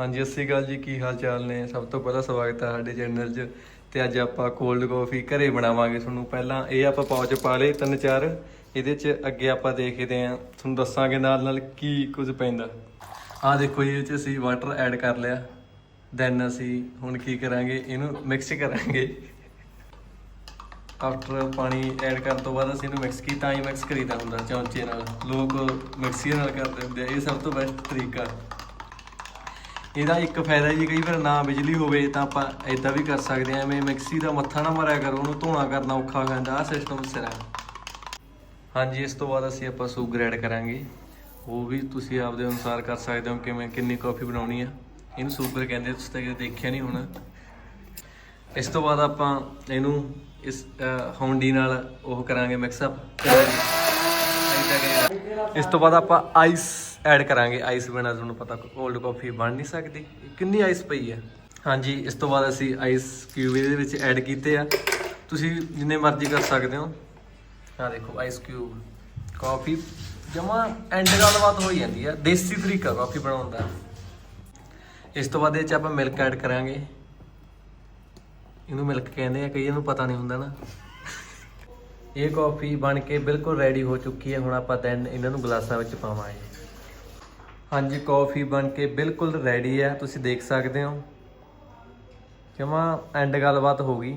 ਹਾਂਜੀ, ਸਤਿ ਸ਼੍ਰੀ ਅਕਾਲ ਜੀ। ਕੀ ਹਾਲ ਚਾਲ ਨੇ? ਸਭ ਤੋਂ ਪਹਿਲਾਂ ਸਵਾਗਤ ਹੈ ਸਾਡੇ ਚੈਨਲ 'ਚ। ਤੇ ਅੱਜ ਆਪਾਂ ਕੋਲਡ ਕਾਫੀ ਘਰੇ ਬਣਾਵਾਂਗੇ ਤੁਹਾਨੂੰ। ਪਹਿਲਾਂ ਇਹ ਆਪਾਂ ਪਾਉਚ ਪਾ ਲਏ ਤਿੰਨ ਚਾਰ। ਇਹਦੇ 'ਚ ਅੱਗੇ ਆਪਾਂ ਦੇਖਦੇ ਆਂ। ਤੁਹਾਨੂੰ ਦੱਸਾਂਗੇ ਨਾਲ ਨਾਲ ਕੀ ਕੁਝ ਪੈਂਦਾ। ਆਹ ਦੇਖੋ ਜੀ, ਇਹ 'ਚ ਅਸੀਂ ਵਾਟਰ ਐਡ ਕਰ ਲਿਆ। ਦੈਨ ਅਸੀਂ ਹੁਣ ਕੀ ਕਰਾਂਗੇ? ਇਹਨੂੰ ਮਿਕਸ ਕਰਾਂਗੇ। ਆਫਟਰ ਪਾਣੀ ਐਡ ਕਰਨ ਤੋਂ ਬਾਅਦ ਅਸੀਂ ਇਹਨੂੰ ਮਿਕਸ ਕੀਤਾ ਹੀ ਮਿਕਸ ਕਰੀਦਾ ਹੁੰਦਾ ਚਮਚੇ ਨਾਲ। ਲੋਕ ਮਿਕਸੀ ਨਾਲ ਕਰਦੇ ਹੁੰਦੇ ਆ। ਇਹ ਸਭ ਤੋਂ ਬੈਸਟ ਤਰੀਕਾ। ਇਹਦਾ ਇੱਕ ਫਾਇਦਾ ਜੀ ਕਈ ਵਾਰ ਨਾ ਬਿਜਲੀ ਹੋਵੇ ਤਾਂ ਆਪਾਂ ਇਦਾਂ ਵੀ ਕਰ ਸਕਦੇ ਆ ਐਵੇਂ ਮਿਕਸੀ ਦਾ ਮੱਥਾ ਨਾ ਮਾਰਿਆ ਕਰੋ ਉਹਨੂੰ ਧੋਣਾ ਕਰਨਾ ਔਖਾ ਹੋ ਜਾਂਦਾ ਆ ਸਿਸਟਮ ਸਿਰਾ ਹਾਂਜੀ ਇਸ ਤੋਂ ਬਾਅਦ ਅਸੀਂ ਆਪਾਂ ਸ਼ੂਗਰ ਐਡ ਕਰਾਂਗੇ। ਉਹ ਵੀ ਤੁਸੀਂ ਆਪਦੇ ਅਨੁਸਾਰ ਕਰ ਸਕਦੇ ਹੋ ਕਿਵੇਂ ਕਿੰਨੀ ਕਾਫੀ ਬਣਾਉਣੀ ਆ। ਇਹਨੂੰ ਸ਼ੂਗਰ ਕਹਿੰਦੇ ਤੁਸੀਂ ਤਾਂ ਕਦੇ ਦੇਖਿਆ ਨਹੀਂ ਹੋਣਾ। ਇਸ ਤੋਂ ਬਾਅਦ ਆਪਾਂ ਇਹਨੂੰ ਇਸ ਅਹ, ਹੌਂਡੀ ਨਾਲ ਉਹ ਕਰਾਂਗੇ ਮਿਕਸ ਅਪ ਇਸ ਤੋਂ ਬਾਅਦ ਆਪਾਂ ਆਈਸ ਐਡ ਕਰਾਂਗੇ ਆਈਸ ਬਿਨਾ ਤੁਹਾਨੂੰ ਪਤਾ ਕੋਲਡ ਕਾਫੀ ਬਣ ਨਹੀਂ ਸਕਦੀ। ਕਿੰਨੀ ਆਈਸ ਪਈ ਹੈ? ਹਾਂਜੀ, ਇਸ ਤੋਂ ਬਾਅਦ ਅਸੀਂ ਆਈਸ ਕਿਊਬ ਇਹਦੇ ਵਿੱਚ ਐਡ ਕੀਤੇ ਆ। ਤੁਸੀਂ ਜਿੰਨੇ ਮਰਜ਼ੀ ਕਰ ਸਕਦੇ ਹੋ। ਆ ਦੇਖੋ ਆਈਸ ਕਿਊਬ ਕਾਫੀ ਜਮਾ ਐਂਡ ਗੱਲਬਾਤ ਹੋਈ ਜਾਂਦੀ ਆ। ਦੇਸੀ ਤਰੀਕਾ ਕਾਫੀ ਬਣਾਉਣ ਦਾ। ਇਸ ਤੋਂ ਬਾਅਦ ਇਹ ਚ ਆਪਾਂ ਮਿਲਕ ਐਡ ਕਰਾਂਗੇ। ਇਹਨੂੰ ਮਿਲਕ ਕਹਿੰਦੇ ਆ, ਕਈਆਂ ਨੂੰ ਪਤਾ ਨਹੀਂ ਹੁੰਦਾ ਨਾ। ਇਹ ਕਾਫੀ ਬਣ ਕੇ ਬਿਲਕੁਲ ਰੈਡੀ ਹੋ ਚੁੱਕੀ ਹੈ। ਹੁਣ ਆਪਾਂ ਦੈਨ ਇਹਨਾਂ ਨੂੰ ਗਲਾਸਾਂ ਵਿੱਚ ਪਾਵਾਂਗੇ। ਹਾਂਜੀ, ਕਾਫੀ ਬਣ ਕੇ ਬਿਲਕੁਲ ਰੈਡੀ ਹੈ ਤੁਸੀਂ ਦੇਖ ਸਕਦੇ ਹੋ। ਜਮਾ ਐਂਡ ਗੱਲਬਾਤ ਹੋ ਗਈ।